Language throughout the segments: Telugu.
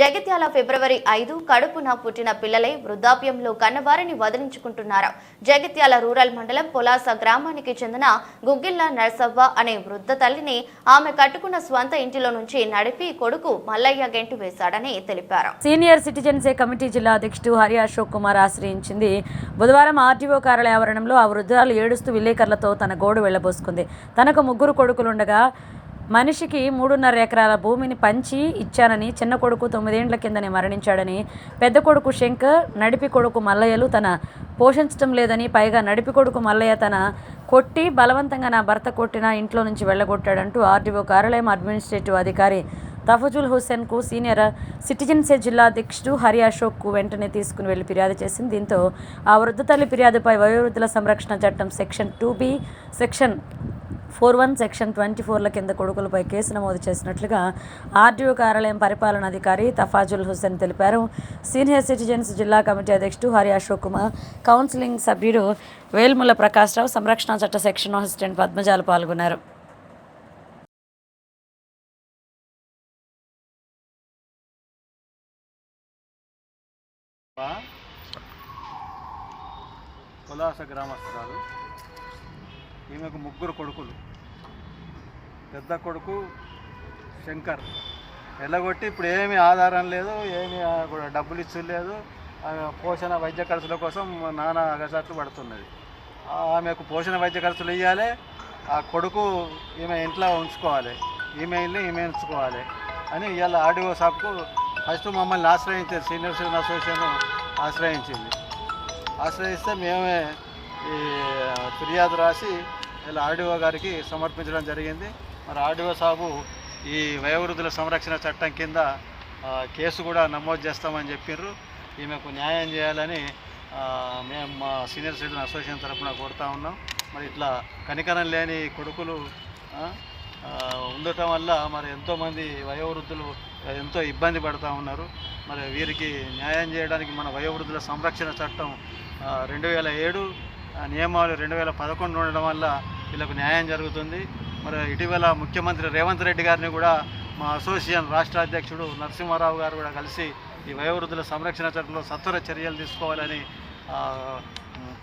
జగిత్యాల ఫిబ్రవరి ఐదు కడుపున పుట్టిన పిల్లలై వృద్ధాప్యంలో కన్నవారిని వదిలించుకుంటున్నారు. జగిత్యాల రూరల్ మండలం పొలాస గ్రామానికి చెందిన గుగ్గిళ్ళ నర్సవ్వ అనే వృద్ధ తల్లిని ఆమె కట్టుకున్న స్వంత ఇంటిలో నుంచి నడిపి కొడుకు మల్లయ్య గెంటి వేశాడని తెలిపారు. సీనియర్ సిటిజన్సే కమిటీ జిల్లా అధ్యక్షుడు హరి అశోక్ కుమార్ ఆశ్రయించింది. బుధవారం ఆర్టీఓ కార్యాలయ ఆవరణంలో ఆ వృద్ధురాలు ఏడుస్తూ విలేకరులతో తన గోడు వెళ్ళబోసుకుంది తనకు ముగ్గురు కొడుకులుండగా మనిషికి మూడున్నర ఎకరాల భూమిని పంచి ఇచ్చానని చిన్న కొడుకు తొమ్మిదేండ్ల కిందనే మరణించాడని పెద్ద కొడుకు శంకర్ నడిపి కొడుకు మల్లయ్యలు తన పోషించడం లేదని పైగా నడిపి కొడుకు మల్లయ్య తన కొట్టి బలవంతంగా నా భర్త కొట్టిన ఇంట్లో నుంచి వెళ్ళగొట్టాడంటూ ఆర్డీఓ కార్యాలయం అడ్మినిస్ట్రేటివ్ అధికారి తఫజుల్ హుస్సేన్కు సీనియర్ సిటిజన్సే జిల్లా అధ్యక్షుడు హరి అశోక్కు వెంటనే తీసుకుని వెళ్ళి ఫిర్యాదు చేసింది. దీంతో ఆ వృద్ధ తల్లి ఫిర్యాదుపై వయోవృద్ధుల సంరక్షణ చట్టం section two B section four one section twenty ఫోర్ల కింద కొడుకులపై కేసు నమోదు చేసినట్లుగా ఆర్డీఓ కార్యాలయం పరిపాలనాధికారి తఫాజుల్ హుస్సేన్ తెలిపారు. సీనియర్ సిటిజన్స్ జిల్లా కమిటీ అధ్యక్షుడు హరి అశోక్ కుమార్ కౌన్సిలింగ్ సభ్యుడు వేల్ముల ప్రకాశ్రావు సంరక్షణ చట్ట సెక్షన్ అసిస్టెంట్ పద్మజాలు పాల్గొన్నారు. కులాస గ్రామస్తురాలు. ఈమెకు ముగ్గురు కొడుకులు. పెద్ద కొడుకు శంకర్. ఎల్లగొట్టి ఇప్పుడు ఏమీ ఆధారం లేదు ఏమీ కూడా డబ్బులు ఇచ్చలేదు పోషణ వైద్య ఖర్చుల కోసం నానా అగసాట్లు పడుతున్నది. ఆమెకు పోషణ వైద్య ఖర్చులు ఇవ్వాలి ఆ కొడుకు ఈమె ఇంట్లో ఉంచుకోవాలి. ఈమె ఇల్లు ఈమె ఉంచుకోవాలి అని ఇవాళ ఆర్డీఓ షాప్కు ఫస్ట్ మమ్మల్ని ఆశ్రయించారు సీనియర్ సిటిజన్ అసోసియేషన్ ఆశ్రయించింది. ఆశ్రయిస్తే మేమే ఫిర్యాదు రాసి ఇలా ఆర్డీఓ గారికి సమర్పించడం జరిగింది. మరి ఆర్డీఓ సాబు ఈ వయోవృద్ధుల సంరక్షణ చట్టం కింద కేసు కూడా నమోదు చేస్తామని చెప్పిర్రు. ఈమెకు న్యాయం చేయాలని మేము మా సీనియర్ సిటిజన్ అసోసియేషన్ తరఫున కోరుతా ఉన్నాం. మరి ఇట్లా కనికరం లేని కొడుకులు ఉండటం వల్ల మరి ఎంతోమంది వయోవృద్ధులు ఎంతో ఇబ్బంది పడుతూ ఉన్నారు. మరి వీరికి న్యాయం చేయడానికి మన వయోవృద్ధుల సంరక్షణ చట్టం రెండు వేల ఏడు నియమాలు రెండు వేల పదకొండు ఉండడం వల్ల వీళ్ళకు న్యాయం జరుగుతుంది. మరి ఇటీవల ముఖ్యమంత్రి రేవంత్ రెడ్డి గారిని కూడా మా అసోసియేషన్ రాష్ట్ర అధ్యక్షుడు నరసింహారావు గారు కూడా కలిసి ఈ వయోవృద్ధుల సంరక్షణ చట్టంలో సత్వర చర్యలు తీసుకోవాలని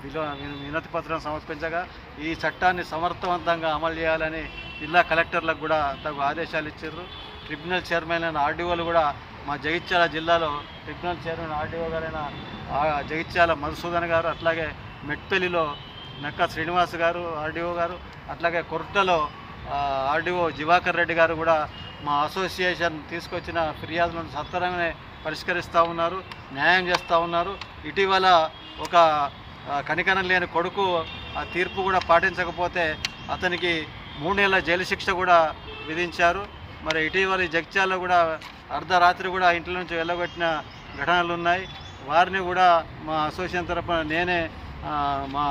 విలో వినతి పత్రం సమర్పించగా ఈ చట్టాన్ని సమర్థవంతంగా అమలు చేయాలని జిల్లా కలెక్టర్లకు కూడా తగు ఆదేశాలు ఇచ్చారు. ట్రిబ్యునల్ చైర్మన్ అయిన ఆర్డీఓలు కూడా మా జగిత్యాల జిల్లాలో ట్రిబ్యునల్ చైర్మన్ ఆర్డీఓ గారైన జగిత్యాల మధుసూదన్ గారు అట్లాగే మెట్పల్లిలో నక్క శ్రీనివాస్ గారు ఆర్డీఓ గారు అట్లాగే కొర్టలో ఆర్డీఓ జివాకర్ రెడ్డి గారు కూడా మా అసోసియేషన్ తీసుకొచ్చిన ఫిర్యాదులను సత్వరంగానే పరిష్కరిస్తూ ఉన్నారు న్యాయం చేస్తూ ఉన్నారు. ఇటీవల ఒక కనికనం లేని కొడుకు ఆ తీర్పు కూడా పాటించకపోతే అతనికి మూడు నెలల జైలు శిక్ష కూడా విధించారు. మరి ఇటీవల ఈ జగిత్యాలలో కూడా అర్ధరాత్రి కూడా ఇంటి నుంచి వెళ్ళగొట్టిన ఘటనలు ఉన్నాయి. వారిని కూడా మా అసోసియేషన్ తరపున నేనే మా